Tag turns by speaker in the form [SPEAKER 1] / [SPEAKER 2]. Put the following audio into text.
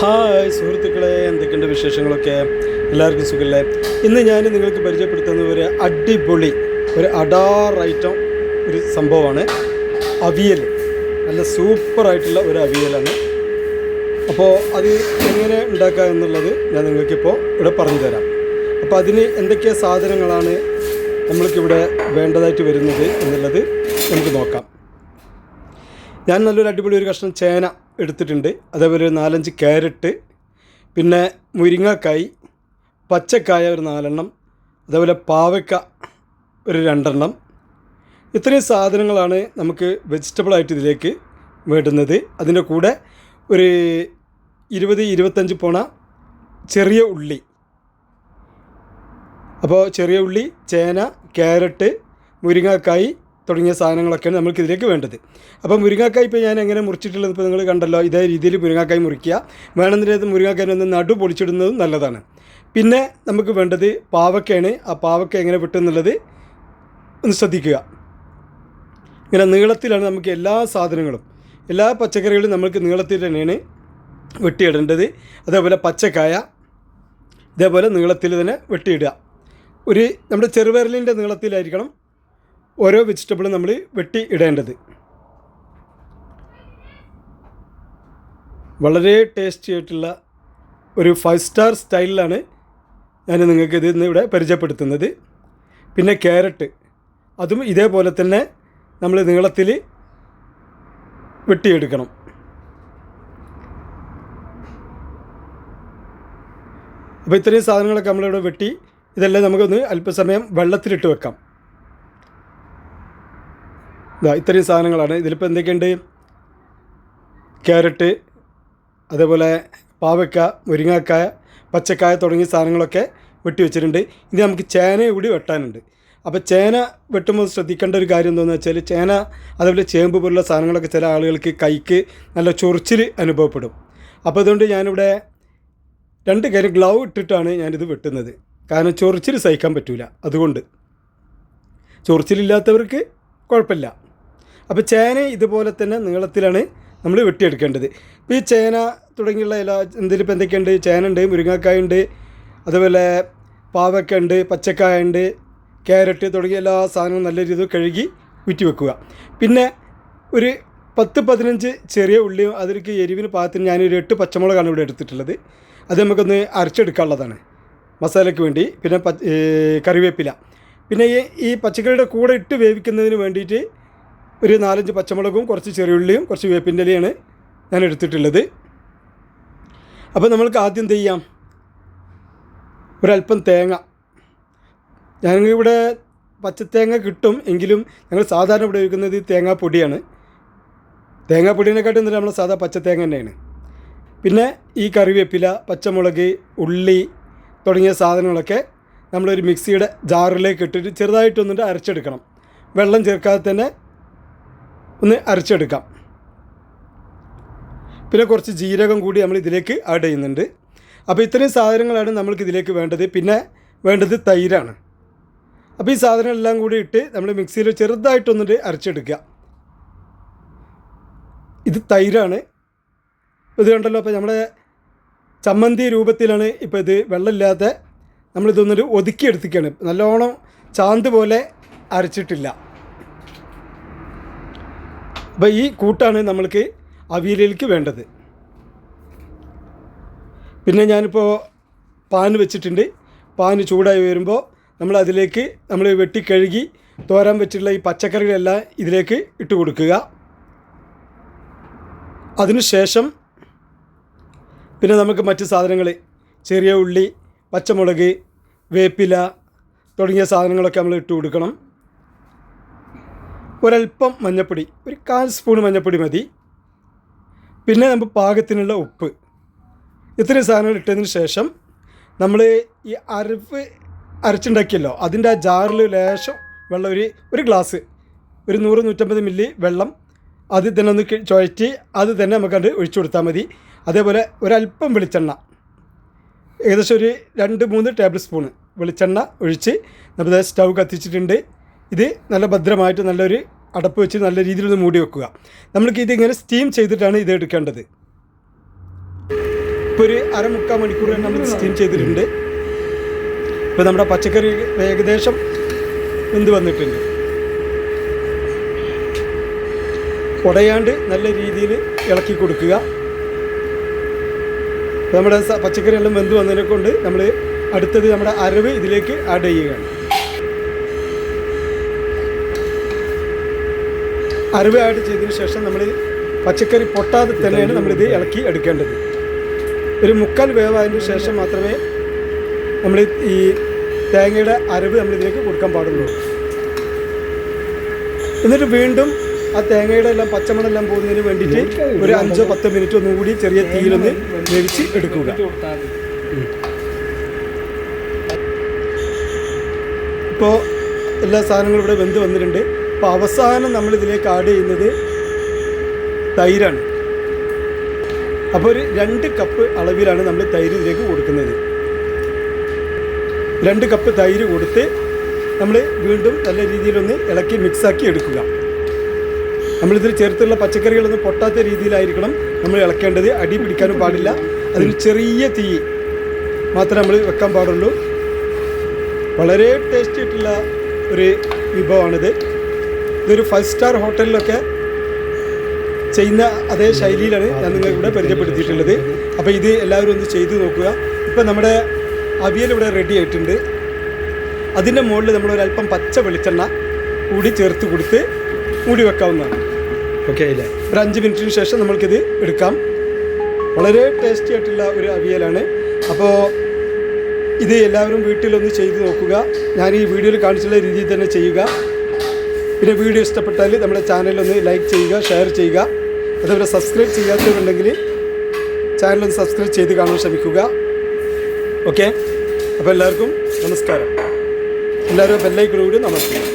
[SPEAKER 1] Hi സുഹൃത്തുക്കളെ എന്തൊക്കെയുണ്ട് വിശേഷങ്ങളൊക്കെ? എല്ലാവർക്കും സുഖമല്ലേ ഇന്ന് ഞാൻ നിങ്ങൾക്ക് പരിചയപ്പെടുത്തുന്ന ഒരു അടിപൊളി ഒരു അഡാർ ഐറ്റം ഒരു സംഭവമാണ്. അവിയൽ. നല്ല സൂപ്പറായിട്ടുള്ള ഒരു അവിയലാണ്. അപ്പോൾ അത് എങ്ങനെ ഉണ്ടാക്കുക എന്നുള്ളത് ഞാൻ നിങ്ങൾക്കിപ്പോൾ ഇവിടെ പറഞ്ഞു തരാം അപ്പോൾ അതിന് എന്തൊക്കെ സാധനങ്ങളാണ് നമ്മൾക്കിവിടെ വേണ്ടതായിട്ട് വരുന്നത് എന്നുള്ളത് നമുക്ക് നോക്കാം. ഞാൻ നല്ലൊരു അടിപൊളി ഒരു കഷ്ണം ചേന. എടുത്തിട്ടുണ്ട്. അതേപോലെ ഒരു നാലഞ്ച് ക്യാരറ്റ് പിന്നെ മുരിങ്ങക്കായ് പച്ചക്കായ ഒരു നാലെണ്ണം അതേപോലെ പാവയ്ക്ക ഒരു രണ്ടെണ്ണം. ഇത്രയും സാധനങ്ങളാണ് നമുക്ക് വെജിറ്റബിളായിട്ട് ഇതിലേക്ക് വേണ്ടുന്നത്. അതിന്റെ കൂടെ ഒരു ഇരുപത് ഇരുപത്തഞ്ച് പോണ ചെറിയ ഉള്ളി. അപ്പോൾ ചെറിയ ഉള്ളി ചേന ക്യാരറ്റ് മുരിങ്ങക്കായ് തുടങ്ങിയ സാധനങ്ങളൊക്കെയാണ് നമുക്ക് ഇതിലേക്ക് വേണ്ടത്. അപ്പോൾ മുരിങ്ങക്കായ് ഇപ്പോൾ ഞാൻ എങ്ങനെ മുറിച്ചിട്ടുള്ളത് ഇപ്പോൾ നിങ്ങൾ കണ്ടല്ലോ ഇതേ രീതിയിൽ മുരിങ്ങക്കായ് മുറിക്കുക. വേണമെന്നില്ല മുരിങ്ങക്കായ് ഒന്ന് നടു പൊളിച്ചിടുന്നതും നല്ലതാണ്. പിന്നെ നമുക്ക് വേണ്ടത് പാവക്കയാണ് ആ പാവക്ക എങ്ങനെ വെട്ടുന്നുള്ളത് ഒന്ന് ശ്രദ്ധിക്കുക. ഇങ്ങനെ നീളത്തിലാണ് നമുക്ക് എല്ലാ സാധനങ്ങളും എല്ലാ പച്ചക്കറികളും നമുക്ക് നീളത്തിൽ തന്നെയാണ് വെട്ടിയിടേണ്ടത്. അതേപോലെ പച്ചക്കായ ഇതേപോലെ നീളത്തിൽ തന്നെ വെട്ടിയിടുക. ഒരു നമ്മുടെ ചെറുവിരലിന്റെ നീളത്തിലായിരിക്കണം ഓരോ വെജിറ്റബിളും നമ്മൾ വെട്ടി ഇടേണ്ടത്. വളരെ ടേസ്റ്റി ആയിട്ടുള്ള ഒരു ഫൈവ് സ്റ്റാർ സ്റ്റൈലിലാണ് ഞാൻ നിങ്ങൾക്ക് ഇത് ഇന്ന് ഇവിടെ പരിചയപ്പെടുത്തുന്നത്. പിന്നെ ക്യാരറ്റ് അതും ഇതേപോലെ തന്നെ നമ്മൾ നീളത്തിൽ വെട്ടിയെടുക്കണം. അപ്പോൾ ഇത്രയും സാധനങ്ങളൊക്കെ നമ്മളിവിടെ വെട്ടി ഇതെല്ലാം നമുക്കൊന്ന് അല്പസമയം വെള്ളത്തിലിട്ട് വെക്കാം. ഇത്രയും സാധനങ്ങളാണ്. ഇതിലിപ്പോൾ എന്തൊക്കെയുണ്ട്? ക്യാരറ്റ് അതേപോലെ പാവയ്ക്ക മുരിങ്ങാക്കായ പച്ചക്കായ തുടങ്ങിയ സാധനങ്ങളൊക്കെ വെട്ടി വെച്ചിട്ടുണ്ട്. ഇനി നമുക്ക് ചേന കൂടി വെട്ടാനുണ്ട്. അപ്പോൾ ചേന വെട്ടുമ്പോൾ ശ്രദ്ധിക്കേണ്ട ഒരു കാര്യം എന്താണെന്ന് വെച്ചാൽ ചേന അതേപോലെ ചേമ്പ് പോലുള്ള സാധനങ്ങളൊക്കെ ചില ആളുകൾക്ക് കൈക്ക് നല്ല ചൊറിച്ചിൽ അനുഭവപ്പെടും. അപ്പോൾ അതുകൊണ്ട് ഞാനിവിടെ രണ്ട് കാര്യം ഗ്ലൗ ഇട്ടിട്ടാണ് ഞാനിത് വെട്ടുന്നത്. കാരണം ചൊറിച്ചിൽ സഹിക്കാൻ പറ്റില്ല അതുകൊണ്ട് ചൊറിച്ചിലില്ലാത്തവർക്ക് കുഴപ്പമില്ല. അപ്പോൾ ചേന ഇതുപോലെ തന്നെ നീളത്തിലാണ് നമ്മൾ വെട്ടിയെടുക്കേണ്ടത്. ഇപ്പോൾ ഈ ചേന തുടങ്ങിയുള്ള എല്ലാ എന്തെങ്കിലും ഇപ്പോൾ എന്തൊക്കെയുണ്ട്? ചേന ഉണ്ട് മുരിങ്ങക്കായ ഉണ്ട് അതുപോലെ പാവക്ക ഉണ്ട് പച്ചക്കായ ഉണ്ട് ക്യാരറ്റ് തുടങ്ങിയ എല്ലാ സാധനവും നല്ല രീതിയിൽ കഴുകി ഊറ്റി വെക്കുക. പിന്നെ ഒരു പത്ത് പതിനഞ്ച് ചെറിയ ഉള്ളിയും അതിലേക്ക് എരിവിന് പാകത്തിന് ഞാനൊരു എട്ട് പച്ചമുളകാണ് ഇവിടെ എടുത്തിട്ടുള്ളത്. അത് നമുക്കൊന്ന് അരച്ചെടുക്കാനുള്ളതാണ്. മസാലയ്ക്ക് വേണ്ടി. പിന്നെ കറിവേപ്പില. പിന്നെ ഈ പച്ചക്കറിയുടെ കൂടെ ഇട്ട് വേവിക്കുന്നതിന് വേണ്ടിയിട്ട് ഒരു നാലഞ്ച് പച്ചമുളകും കുറച്ച് ചെറിയുള്ളിയും കുറച്ച് വേപ്പിന്റെ ഇലയാണ് ഞാൻ എടുത്തിട്ടുള്ളത്. അപ്പോൾ നമ്മൾക്ക് ആദ്യം എന്ത് ചെയ്യാം? ഒരല്പം തേങ്ങ. ഞങ്ങളിവിടെ പച്ചത്തേങ്ങ കിട്ടും എങ്കിലും ഞങ്ങൾ സാധാരണ ഉപയോഗിക്കുന്നത് തേങ്ങാപ്പൊടിയാണ്. തേങ്ങാപ്പൊടിയെക്കാട്ടും നമ്മൾ സാധാ പച്ചത്തേങ്ങ തന്നെയാണ്. പിന്നെ ഈ കറിവേപ്പില പച്ചമുളക് ഉള്ളി തുടങ്ങിയ സാധനങ്ങളൊക്കെ നമ്മളൊരു മിക്സിയുടെ ജാറിലേക്ക് ഇട്ടിട്ട് ചെറുതായിട്ടൊന്നിട്ട് അരച്ചെടുക്കണം. വെള്ളം ചേർക്കാതെ തന്നെ ഒന്ന് അരച്ചെടുക്കാം. പിന്നെ കുറച്ച് ജീരകം കൂടി നമ്മൾ ഇതിലേക്ക് ആഡ് ചെയ്യുന്നുണ്ട്. അപ്പോൾ ഇത്രയും സാധനങ്ങളാണ് നമ്മൾക്ക് ഇതിലേക്ക് വേണ്ടത്. പിന്നെ വേണ്ടത് തൈരാണ്. അപ്പോൾ ഈ സാധനങ്ങളെല്ലാം കൂടി ഇട്ട് നമ്മൾ മിക്സിയിൽ ചെറുതായിട്ടൊന്നിട്ട് അരച്ചെടുക്കുക. ഇത് തൈരാണ്. ഇത് കണ്ടല്ലോ അപ്പോൾ നമ്മുടെ ചമ്മന്തി രൂപത്തിലാണ് ഇപ്പോൾ ഇത് വെള്ളമില്ലാതെ നമ്മളിതൊന്നൊരു ഒതുക്കിയെടുത്തിക്കാണ് നല്ലോണം ചാന്ത് പോലെ അരച്ചിട്ടില്ല. അപ്പോൾ ഈ കൂട്ടാണ് നമ്മൾക്ക് അവിയലിലേക്ക് വേണ്ടത്. പിന്നെ ഞാനിപ്പോൾ പാൻ വെച്ചിട്ടുണ്ട്. പാൻ ചൂടായി വരുമ്പോൾ നമ്മൾ അതിലേക്ക് നമ്മൾ വെട്ടിക്കഴുകി തോരാൻ വെച്ചിട്ടുള്ള ഈ പച്ചക്കറികളെല്ലാം ഇതിലേക്ക് ഇട്ട് കൊടുക്കുക. അതിനുശേഷം പിന്നെ നമുക്ക് മറ്റ് സാധനങ്ങൾ ചെറിയ ഉള്ളി പച്ചമുളക് വേപ്പില തുടങ്ങിയ സാധനങ്ങളൊക്കെ നമ്മൾ ഇട്ട് കൊടുക്കണം. ഒരല്പം മഞ്ഞപ്പൊടി ഒരു കാൽ സ്പൂൺ മഞ്ഞപ്പൊടി മതി. പിന്നെ നമുക്ക് പാകത്തിനുള്ള ഉപ്പ്. ഇത്രയും സാധനങ്ങൾ ഇട്ടതിന് ശേഷം നമ്മൾ ഈ അരവ് അരച്ചുണ്ടാക്കിയല്ലോ അതിന്റെ ആ ജാറിൽ ലേശം വെള്ളം ഒരു ഒരു ഗ്ലാസ് ഒരു നൂറ് നൂറ്റമ്പത് മില്ലി വെള്ളം അത് തന്നെ ഒന്ന് ചുഴറ്റി അത് തന്നെ നമുക്കത് ഒഴിച്ചു കൊടുത്താൽ മതി. അതേപോലെ ഒരല്പം വെളിച്ചെണ്ണ ഏകദേശം ഒരു രണ്ട് മൂന്ന് ടേബിൾ സ്പൂണ് വെളിച്ചെണ്ണ ഒഴിച്ച് നമ്മൾ സ്റ്റൗ കത്തിച്ചിട്ടുണ്ട്. ഇത് നല്ല ഭദ്രമായിട്ട് നല്ലൊരു അടപ്പ് വെച്ച് നല്ല രീതിയിൽ ഒന്ന് മൂടി വെക്കുക. നമ്മൾക്ക് ഇതിങ്ങനെ സ്റ്റീം ചെയ്തിട്ടാണ് ഇത് എടുക്കേണ്ടത്. ഇപ്പോൾ ഒരു അരമുക്കാൽ മണിക്കൂർ നമ്മൾ സ്റ്റീം ചെയ്തിട്ടുണ്ട്. ഇപ്പോൾ നമ്മുടെ പച്ചക്കറി ഏകദേശം വെന്ത് വന്നിട്ടുണ്ട്. ഉടയാണ്ട് നല്ല രീതിയിൽ ഇളക്കി കൊടുക്കുക. നമ്മുടെ പച്ചക്കറി എല്ലാം വെന്ത് വന്നതിനെ കൊണ്ട് നമ്മൾ അടുത്തത് നമ്മുടെ അരവ് ഇതിലേക്ക് ആഡ് ചെയ്യുകയാണ്. ആഡ് ചെയ്തതിന് ശേഷം നമ്മൾ പച്ചക്കറി പൊട്ടാതെ തന്നെയാണ് നമ്മളിത് ഇളക്കി എടുക്കേണ്ടത്. ഒരു മുക്കാൽ വേവായതിന് ശേഷം മാത്രമേ നമ്മൾ ഈ തേങ്ങയുടെ അരവ് നമ്മളിതിലേക്ക് കൊടുക്കാൻ പാടുള്ളൂ. എന്നിട്ട് വീണ്ടും ആ തേങ്ങയുടെ എല്ലാം പച്ചമണെല്ലാം പോകുന്നതിന് വേണ്ടിയിട്ട് ഒരു അഞ്ചോ പത്തോ മിനിറ്റ് ഒന്നും കൂടി ചെറിയ തീയിലൊന്ന് വേവിച്ച് എടുക്കുക. ഇപ്പോൾ എല്ലാ സാധനങ്ങളും ഇവിടെ വെന്ത് വന്നിട്ടുണ്ട്. അപ്പോൾ അവസാനം നമ്മൾ ഇതിലേക്ക് ആഡ് ചെയ്യുന്നത് തൈരാണ്. അപ്പോൾ ഒരു രണ്ട് കപ്പ് അളവിലാണ് നമ്മൾ തൈര് ഇതിലേക്ക് കൊടുക്കുന്നത്. രണ്ട് കപ്പ് തൈര് കൊടുത്ത് നമ്മൾ വീണ്ടും നല്ല രീതിയിലൊന്ന് ഇളക്കി മിക്സാക്കി എടുക്കുക. നമ്മളിതിൽ ചേർത്തുള്ള പച്ചക്കറികളൊന്നും പൊട്ടാത്ത രീതിയിലായിരിക്കണം നമ്മൾ ഇളക്കേണ്ടത്. അടി പിടിക്കാനും പാടില്ല. അതിന് ചെറിയ തീ മാത്രമേ നമ്മൾ വെക്കാൻ പാടുള്ളൂ. വളരെ ടേസ്റ്റി ആയിട്ടുള്ള ഒരു വിഭവമാണിത്. ഇതൊരു ഫൈവ് സ്റ്റാർ ഹോട്ടലിലൊക്കെ ചെയ്യുന്ന അതേ ശൈലിയിലാണ് ഞാൻ നിങ്ങൾക്ക് ഇവിടെ പരിചയപ്പെടുത്തിയിട്ടുള്ളത്. അപ്പോൾ ഇത് എല്ലാവരും ഒന്ന് ചെയ്തു നോക്കുക. ഇപ്പോൾ നമ്മുടെ അവിയൽ ഇവിടെ റെഡി ആയിട്ടുണ്ട്. അതിന്റെ മുകളിൽ നമ്മൾ ഒരല്പം പച്ച വെളിച്ചെണ്ണ കൂടി ചേർത്ത് കൊടുത്ത് മൂടി വെക്കാവുന്നതാണ്. ഓക്കെ അല്ലേ ഒരു അഞ്ച് മിനിറ്റിന് ശേഷം നമ്മൾക്കിത് എടുക്കാം. വളരെ ടേസ്റ്റി ആയിട്ടുള്ള ഒരു അവിയലാണ്. അപ്പോൾ ഇത് എല്ലാവരും വീട്ടിലൊന്ന് ചെയ്ത് നോക്കുക. ഞാൻ ഈ വീഡിയോയിൽ കാണിച്ചുള്ള രീതിയിൽ തന്നെ ചെയ്യുക. പിന്നെ വീഡിയോ ഇഷ്ടപ്പെട്ടാൽ നമ്മുടെ ചാനലൊന്ന് ലൈക്ക് ചെയ്യുക ഷെയർ ചെയ്യുക. അതുപോലെ സബ്സ്ക്രൈബ് ചെയ്യാത്തവരുണ്ടെങ്കിൽ ചാനലൊന്ന് സബ്സ്ക്രൈബ് ചെയ്ത് കാണാൻ ശ്രമിക്കുക. ഓക്കെ അപ്പോൾ എല്ലാവർക്കും നമസ്കാരം. എല്ലാവരും ബെല്ലൈക്കണോട് നമസ്കാരം